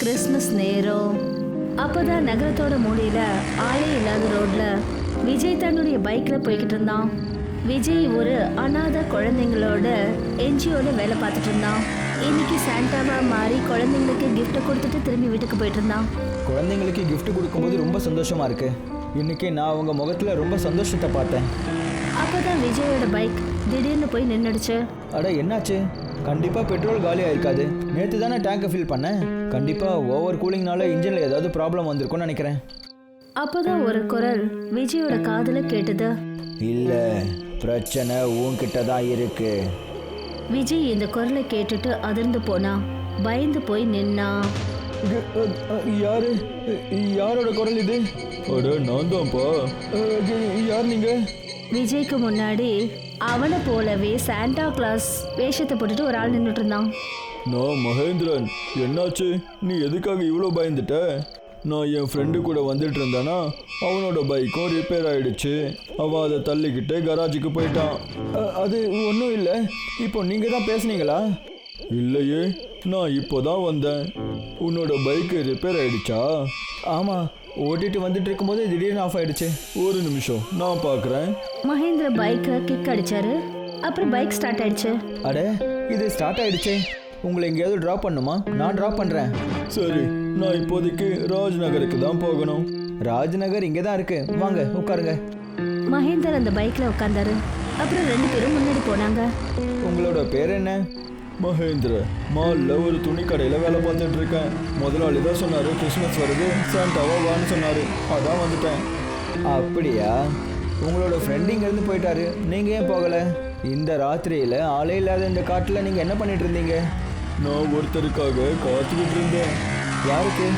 Christmas நேரம். அப்பதான் நகரத்தோட மூலையில ஆளே இல்லாத ரோட்ல விஜய் தன்னுடைய பைக்ல போய்கிட்டு இருந்தான். விஜய் ஒரு அனாத குழந்தைங்களோட என்ஜிஓல வேலை பார்த்துட்டு இருந்தான். இன்னைக்கு சாண்டாவா மாறி குழந்தைங்களுக்கு gift கொடுத்துட்டு திரும்பி வீட்டுக்கு போயிட்டு இருந்தான். குழந்தைங்களுக்கு gift கொடுக்கும்போது ரொம்ப சந்தோஷமா இருக்கு. இன்னைக்கு நான் அவங்க முகத்துல ரொம்ப சந்தோஷத்தை பார்த்தேன். அப்பதான் விஜயோட பைக் திடீர்னு போய் நின்னுடுச்சு. அட என்னாச்சு? கண்டிப்பா பெட்ரோல் காலியாக இருக்காது நேற்று தானே டேங்கை ஃபில் பண்ணேன் கண்டிப்பா ஓவர் கூலிங்னால இன்ஜினில் ஏதாவது ப்ராப்ளம் வந்திருக்கும்னு நினைக்கிறேன். அப்பதான் ஒரு குரல் விஜயோட காதுல கேட்டது. இல்லை பிரச்சனை உன்கிட்ட தான் இருக்கு. விஜய் இந்த குரலை கேட்டுட்டு அதிர்ந்து போனான் பயந்து போய் நின்னான் யாரு? யாரோட குரல் இது? அட நான் தான்ப்பா யார் நீங்க? விஜய்க்கு முன்னாடி அவனை போலவே சாண்டா கிளாஸ் வேஷத்தை போட்டுட்டு ஒரு ஆள் நின்றுட்டு இருந்தான். நான் மகேந்திரன். என்னாச்சு? நீ எதுக்காக இவ்வளோ பயந்துட்ட? நான் என் ஃப்ரெண்டு கூட வந்துட்டு இருந்தேனா? அவனோட பைக்கும் ரிப்பேர் ஆயிடுச்சு. அவன் அதை தள்ளிக்கிட்டு கராஜுக்கு போயிட்டான். அது ஒன்றும் இல்லை. இப்போ நீங்கள் தான் பேசுனீங்களா? இல்லையே. நான் இப்போ தான் வந்தேன். உன்னோட பைக்கு ரிப்பேர் ஆயிடுச்சா? ஆமாம் ஓட்டிட்டு வந்துட்டு இருக்கும்போது திடீர்னு ஆஃப் ஆயிடுச்சு. ஒரு நிமிஷம் நான் பார்க்குறேன். மகேந்திர பைக்கை கிக் அடிச்சாரு. அப்புறம் பைக் ஸ்டார்ட் ஆயிடுச்சு. அட இது ஸ்டார்ட் ஆயிடுச்சே. உங்களை எங்கேயாவது ட்ராப் பண்ணுமா? நான் ட்ராப் பண்ணுறேன் சரி நான் இப்போதைக்கு ராஜ் நகருக்கு தான் போகணும். ராஜ்நகர் இங்கே தான் இருக்கு. வாங்க உட்காருங்க. மகேந்தர் அந்த பைக்ல உட்காந்தாரு அப்புறம் ரெண்டு பேரும் முன்னாடி போனாங்க. உங்களோட பேர் என்ன? மகேந்திர மால்ல ஒரு துணி கடையில் வேலை பார்த்துட்டு இருக்கேன் முதலாளி தான் சொன்னாரு கிறிஸ்மஸ் வருது சாண்டாவா வான்னு சொன்னாரு. அதான் வந்துட்டேன். அப்படியா? உங்களோட ஃப்ரெண்ட் இங்கேருந்து போயிட்டாரு. நீங்கள் ஏன் போகலை? இந்த ராத்திரியில் ஆளே இல்லாத இந்த காட்டில் நீங்கள் என்ன பண்ணிட்டு இருந்தீங்க நான் ஒருத்தருக்காக காத்துக்கிட்டு இருந்தேன் யாருக்கு?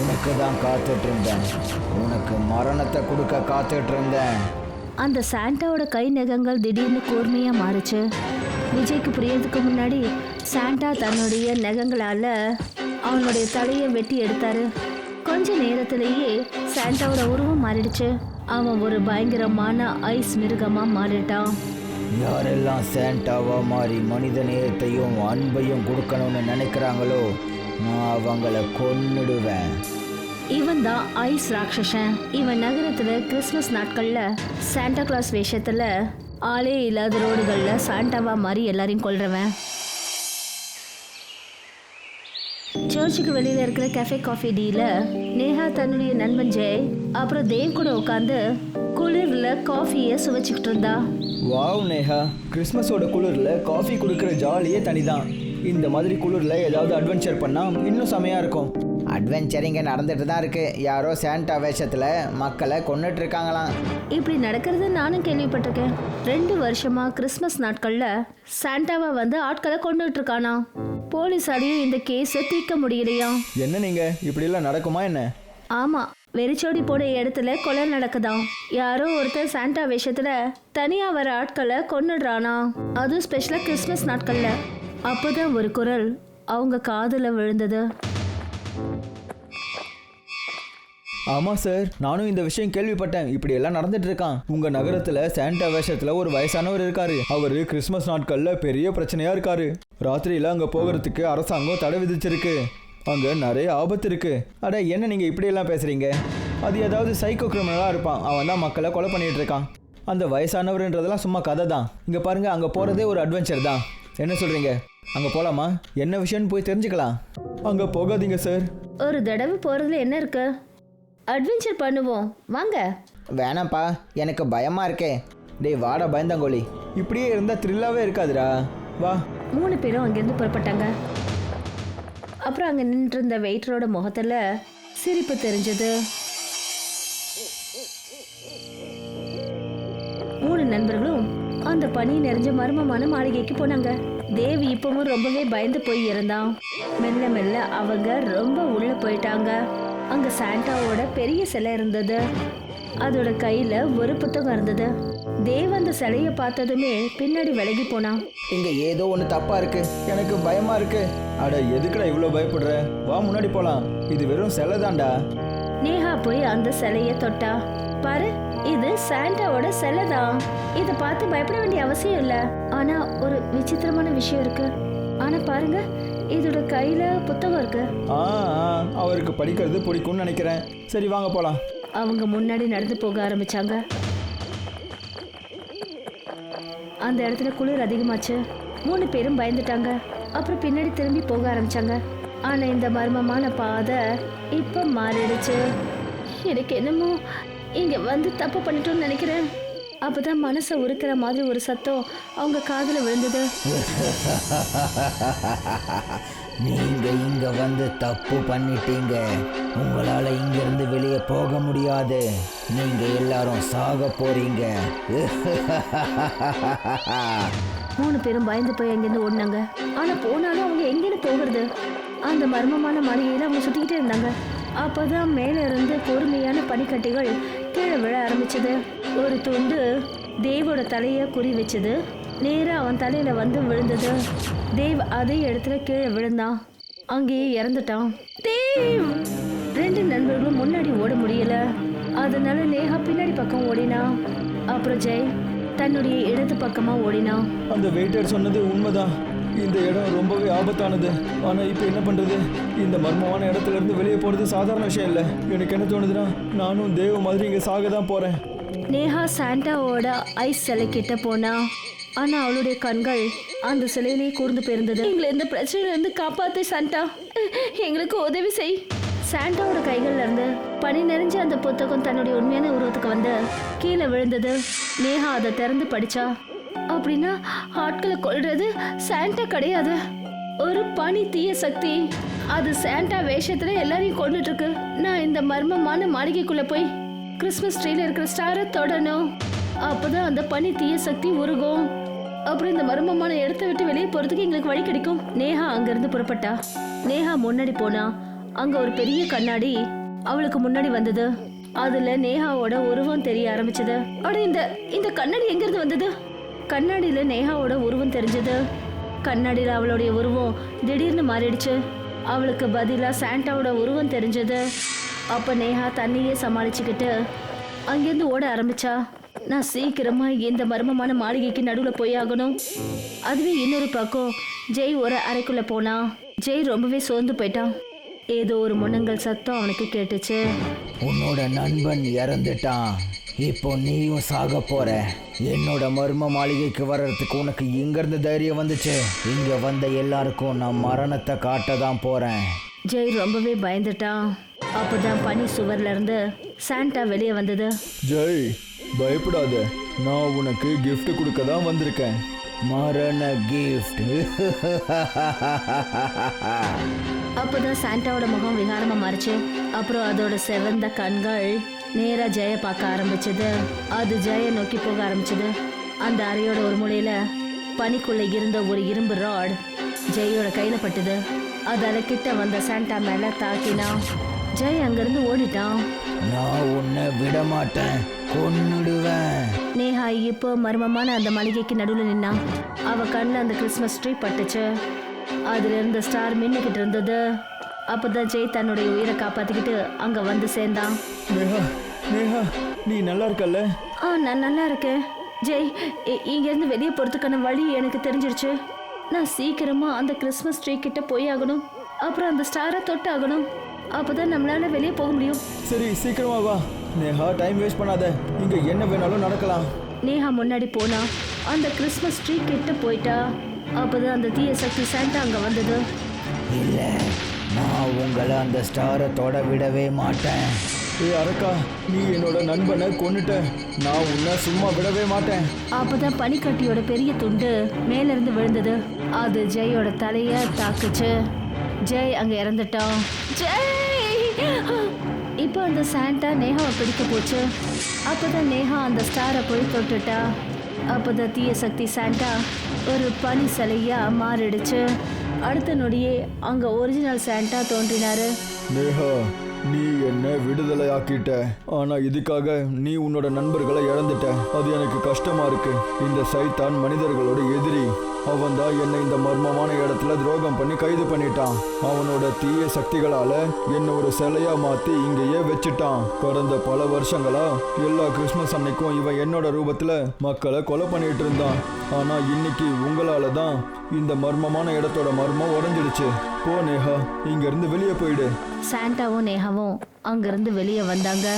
உனக்கு தான் காத்துட்டு இருந்தேன் உனக்கு மரணத்தை கொடுக்க காத்துட்டு இருந்தேன் அந்த சாண்டாவோட கை நகங்கள் திடீர்னு கூர்மையா மாறுச்சு. விஜய்க்கு புரியறதுக்கு முன்னாடி சாண்டா தன்னுடைய நகங்களால அவனுடைய தலையை வெட்டி எடுத்தாரு. கொஞ்ச நேரத்திலேயே சாண்டாவோட உருவம் மாறிடுச்சு. அவன் ஒரு பயங்கரமான ஐஸ் மிருகமா மாறிட்டான். யாரெல்லாம் சேண்டாவா மாறி மனித நேயத்தையும் அன்பையும் கொடுக்கணும்னு நினைக்கிறாங்களோ நான் அவங்கள கொன்னுடுவேன். இவன் தான் ஐஸ் ராட்சசன். இவன் நகரத்துல கிறிஸ்மஸ் நாட்கள்ல சாண்டா கிளாஸ் வேஷத்துல ஆளே இல்லாத ரோடுகளில் சாண்டாவா மாதிரி எல்லாரையும் கொள்றவன் சர்ச்சுக்கு வெளியில இருக்கிற கஃபே காஃபி டீல நேஹா தன்னுடைய நண்பன் ஜெய் அப்புறம் தேவ் கூட உட்காந்து குளிர்ல காஃபியை சுவைச்சுக்கிட்டு இருந்தா. வாவ் நேஹா கிறிஸ்மஸோட குளிரில் காஃபி கொடுக்குற ஜாலியே தனிதான். இந்த மாதிரி குளிரில் ஏதாவது அட்வென்ச்சர் பண்ணால் இன்னும் செமையாக இருக்கும். அட்வென்ச்சர் இங்கே நடந்துட்டு தான் இருக்கு. யாரோ சேண்டா வேஷத்தில் மக்களை கொண்டுட்டு இருக்காங்களாம் இப்படி நடக்கிறது நானும் கேள்விப்பட்டிருக்கேன். ரெண்டு வருஷமா கிறிஸ்மஸ் நாட்கள்ல சாண்டாவா வந்து ஆட்களை கொண்டுட்டு இருக்கானா போலீஸாலையும் இந்த கேஸை தீர்க்க முடியலையா? என்ன நீங்கள் இப்படிலாம் நடக்குமா என்ன? ஆமா வெறிச்சோடி போட இடத்துல கொலை நடக்குதாம். யாரோ ஒருத்தர் சாண்டா வேஷத்துல தனியா வர ஆட்களை கொன்னுடுறானா? அதுவும் ஸ்பெஷலா கிறிஸ்மஸ் நாட்கள்ல. அப்போதான் ஒரு குரல் அவங்க காதுல விழுந்தது. ஆமாம் சார் நானும் இந்த விஷயம் கேள்விப்பட்டேன். இப்படி எல்லாம் நடந்துட்டு இருக்கான் உங்க நகரத்துல சாண்டா வேஷத்துல ஒரு வயசானவர் இருக்காரு. அவரு கிறிஸ்மஸ் நாட்கள்ல பெரிய பிரச்சனையா இருக்காரு. ராத்திரியில அங்க போகிறதுக்கு அரசாங்கம் தடை விதிச்சிருக்கு. அங்க நிறைய ஆபத்து இருக்கு. அட என்ன நீங்க இப்படி எல்லாம் பேசுறீங்க? அது ஏதாவது சைக்கோ கிரிமினலா இருப்பான். அவன் தான் மக்களை கொலை பண்ணிட்டு இருக்கான் அந்த வயசானவர்ன்றதெல்லாம் சும்மா கதை தான் இங்க பாருங்க அங்க போறதே ஒரு அட்வென்ச்சர் தான். என்ன சொல்றீங்க? அங்க போலாமா? என்ன விஷயம்னு போய் தெரிஞ்சுக்கலாம். அங்க போகாதீங்க சார் ஒரு தடவை போறதுல என்ன இருக்கு? அட்வென்ச்சர் பண்ணுவோம். வாங்க. வேணாம்ப்பா எனக்கு பயமா இருக்கே. டேய் வாடா பயந்தாங்கோலி இப்படியே இருந்தா த்ரில்லாவே இருக்காதுடா. வா. மூணு பேரும் அங்கேருந்து புறப்பட்டாங்க. அப்புறம் அங்கே நின்று இருந்த வெயிட்டரோட முகத்தில் சிரிப்பு தெரிஞ்சது. மூணு நண்பர்களும் அந்த பனி நிறைஞ்ச மர்மமான மாளிகைக்கு போனாங்க. தேவி இப்பவும் ரொம்பவே பயந்து போய் இருந்தான். மெல்ல மெல்ல அவங்க ரொம்ப உள்ள போயிட்டாங்க. அங்க சாண்டாவோட பெரிய சிலை இருந்தது. அதோட கையில ஒரு புத்தகம் இருந்தது. தேவ் அந்த சிலையை பார்த்ததுமே பின்னாடி விலகி போனான். இங்க ஏதோ ஒன்று தப்பா இருக்கு. எனக்கு பயமா இருக்கு. அட எதுக்குடா இவ்வளோ பயப்படுற? வா முன்னாடி போலாம். இது வெறும் சிலை தான்டா. நேஹா போய் அந்த சிலைய தொட்டா. பாரு இது சாண்டாவோட சிலை தான். இத பார்த்து பயப்பட வேண்டிய அவசியம் இல்ல. ஆனா ஒரு விசித்திரமான விஷயம் இருக்கு. ஆனா பாருங்க இதோட கையில புத்தகம் இருக்கு. ஆ ஆ, அவருக்கு படிக்கிறது பிடிக்கும்னு நினைக்கிறேன். சரி வாங்க போலாம். அவங்க முன்னாடி நடந்து போக ஆரம்பிச்சாங்க. அந்த இடத்துல குளிர் அதிகமாச்சு. மூணு பேரும் பயந்துட்டாங்க. அப்புறம் பின்னாடி திரும்பி போக ஆரம்பிச்சாங்க. ஆனா இந்த மர்மமான பாதை இப்ப மாறிடுச்சு. எனக்கு என்னமோ இங்க வந்து தப்பு பண்ணிட்டோம்னு நினைக்கிறேன். அப்பதான் மனசை உருக்கிற மாதிரி ஒரு சத்தம் அவங்க காதுல விழுந்தது. நீங்க இங்க வந்து தப்பு பண்ணிட்டீங்க. உங்களால இங்க இருந்து வெளியே போக முடியாது. நீங்க எல்லாரும் சாக போறீங்க. மூணு பேரும் பயந்து போய் அங்கேருந்து ஓடினாங்க. ஆனா போனாலும் அவங்க எங்கேருந்து போகிறது. அந்த மர்மமான மாளிகையில அவங்க சுத்திக்கிட்டே இருந்தாங்க. அப்பதான் மேல இருந்து பொறுமையான பனிக்கட்டிகள் கீழே விழ ஆரம்பிச்சது. ஒரு துண்டு தேவோட தலைய குறி வச்சது. நேராக அவன் தலையில வந்து விழுந்தது. தேவ் அதே இடத்துல கீழே விழுந்தான். அங்கேயே இறந்துட்டான். தேவ்! ரெண்டு நண்பர்களும் முன்னாடி ஓட முடியல. அதனால நேஹா பின்னாடி பக்கம் ஓடினா அப்புறம் ஜெய் தன்னுடைய இடது பக்கமா ஓடினான். அந்த வெயிட்டர் சொன்னது உண்மைதான். இந்த இடம் ரொம்பவே ஆபத்தானது. ஆனா இப்போ என்ன பண்றது? இந்த மர்மமான இடத்துல இருந்து வெளியே போறது சாதாரண விஷயம் இல்லை. எனக்கு என்ன தோணுதுன்னா நானும் தேவ மாதிரி இங்க சாக தான் போறேன். நேஹா சாண்டாவோட ஐஸ் சிலை கிட்ட போனா ஆனா அவளுடைய கண்கள் அந்த சிலையிலேயே கூர்ந்து போயிருந்தது எங்களை இந்த பிரச்சனையில இருந்து காப்பாத்து சாண்டா. எங்களுக்கு உதவி செய். சாண்டாவோட கைகள்ல இருந்து பனி நிறைஞ்ச அந்த புத்தகம் தன்னுடைய உண்மையான உருவத்துக்கு வந்து கீழே விழுந்தது. நேஹா அதை திறந்து படிச்சா அப்படின்னா ஆட்களை கொள்றது சாண்டா கிடையாது. ஒரு பனி தீய சக்தி. அது சாண்டா வேஷத்துல எல்லாரையும் கொண்டுட்டு இருக்கு நான் இந்த மர்மமான மாளிகைக்குள்ள போய் கிறிஸ்மஸ் ட்ரீல இருக்கிற ஸ்டாரை தொடணும். அப்பதான் அந்த பனி தீய சக்தி உருகும். அப்புறம் இந்த மர்மமான இடத்த விட்டு வெளியே போறதுக்கு எங்களுக்கு வழி கிடைக்கும். நேஹா அங்கிருந்து புறப்பட்டா. நேஹா முன்னாடி போனா அங்க ஒரு பெரிய கண்ணாடி அவளுக்கு முன்னாடி வந்தது. அதுல நேஹாவோட உருவம் தெரிய ஆரம்பிச்சது. அட இந்த இந்த கண்ணாடி எங்கிருந்து வந்தது? கண்ணாடியில் நேஹாவோட உருவம் தெரிஞ்சது. கண்ணாடியில் அவளுடைய உருவம் திடீர்னு மாறிடுச்சு. அவளுக்கு பதிலாக சாண்டாவோட உருவம் தெரிஞ்சது. அப்போ நேஹா தண்ணியே சமாளிச்சுக்கிட்டு அங்கேருந்து ஓட ஆரம்பிச்சா. நான் சீக்கிரமாக இந்த மர்மமான மாளிகைக்கு நடுவில் போய் ஆகணும். அதுவே இன்னொரு பக்கம் ஜெய் ஒரு அறைக்குள்ளே போனா. ஜெய் ரொம்பவே சோர்ந்து போயிட்டான். ஏதோ ஒரு முன்னங்கள் சத்தம் அவனுக்கு கேட்டுச்சு. உன்னோட நண்பன் இறந்துட்டான். இப்போ நீயும் சாக போற. என்னோட மர்ம மாளிகைக்கு வர்றதுக்கு உனக்கு இங்க இருந்து தைரியம் வந்துச்சு. இங்க வந்த எல்லாருக்கும் நான் மரணத்தை காட்ட தான் போறேன். ஜெய் ரொம்பவே பயந்துட்டான். அப்பதான் பனி சுவர்ல இருந்து சாண்டா வெளியே வந்தது. ஜெய் பயப்படாத. நான் உனக்கு gift கொடுக்க தான் வந்திருக்கேன். மரண கிஃப்ட் அப்பதான் சாண்டாவோட முகம் விகாரமா மாறிச்சு. அப்புறம் அதோட செவந்த கண்கள் நேரா ஜெய பார்க்க ஆரம்பிச்சது. அது ஜெய நோக்கி போக ஆரம்பிச்சது. அந்த அறையோட ஒரு மூலையில பனிக்குள்ள இருந்த ஒரு இரும்பு ராட் ஜெயோட கையில பட்டுது. அதால கிட்ட வந்த சாண்டா மேல தாக்கினான் ஜெய் அங்கிருந்து ஓடிட்டான். நான் உன்னை விட மாட்டேன் கொன்னுடுவேன். நேஹா இப்போ மர்மமான அந்த மளிகைக்கு நடுவில் நின்னா அவ கண்ணில் அந்த கிறிஸ்மஸ் ட்ரீ பட்டுச்சு. அதுல இருந்த ஸ்டார் மின்னுக்கிட்டு இருந்தது. அப்பதான் ஜெய் தன்னுடைய உயிரை காப்பாத்திக்கிட்டு அங்க வந்து சேர்ந்தான். நேஹா நேஹா நீ நல்லா இருக்கல்ல? ஆ நான் நல்லா இருக்கேன். ஜெய் இ- இங்கேருந்து வெளியே போகிறதுக்கான வழி எனக்கு தெரிஞ்சிருச்சு. நான் சீக்கிரமா அந்த கிறிஸ்மஸ் ட்ரீ கிட்ட போய் ஆகணும். அப்புறம் அந்த ஸ்டாரை தொட்டு ஆகணும். அப்பதான் நம்மளால வெளியே போக முடியும். சரி சீக்கிரமா வா. நேஹா டைம் வேஸ்ட் பண்ணாத. இங்க என்ன வேணாலும் நடக்கலாம். நேஹா முன்னாடி போனா அந்த கிறிஸ்மஸ் ட்ரீ கிட்ட போயிட்டா. அப்பதான் அந்த தீய சக்தி சாண்டா அங்க வந்தது. இல்லை நான் உங்களை அந்த ஸ்டாரை தொட விடவே மாட்டேன். ஏய் அரக்கா நீ என்னோட நண்பனை கொன்னுட்ட. நான் உன்னை சும்மா விடவே மாட்டேன். அப்பதான் பனிக்கட்டியோட பெரிய துண்டு மேல இருந்து விழுந்தது. அது ஜெயோட தலைய தாக்குச்சு. ஜெய் அங்க இறந்துட்டான். ஜெய்! இப்போ அந்த சாண்டா நேஹாவை பிடிக்க போச்சு. அப்பதான் நேஹா அந்த ஸ்டாரை போய் தொட்டுட்டா. அப்போதான் தீய சக்தி சாண்டா ஒரு பனி சிலையா மாறிடுச்சு. அடுத்த நொடியே அங்க ஒரிஜினல் சாண்டா தோன்றினாரு. நேஹா நீ என்ன விடுதலை ஆக்கிட்ட ஆனா இதுக்காக நீ உன்னோட நண்பர்களை இழந்துட்ட. அது எனக்கு கஷ்டமா இருக்கு. இந்த சைத்தான் மனிதர்களோட எதிரி. அவன் தான் என்னை இந்த மர்மமான இடத்துல துரோகம் பண்ணி கைது பண்ணிட்டான். அவனோட தீய சக்திகளால என்ன ஒரு சிலையா மாத்தி இங்கேயே வச்சுட்டான். கடந்த பல வருஷங்களா எல்லா கிறிஸ்மஸ் அன்னைக்கும் இவன் என்னோட ரூபத்துல மக்களை கொலை பண்ணிட்டு இருந்தான். ஆனா இன்னைக்கு உங்களால தான் இந்த மர்மமான இடத்தோட மர்மம் உடஞ்சிடுச்சு. போ நேஹா இங்க இருந்து வெளியே போயிடு. சாண்டாவும் நேஹாவும் அங்கிருந்து வெளியே வந்தாங்க.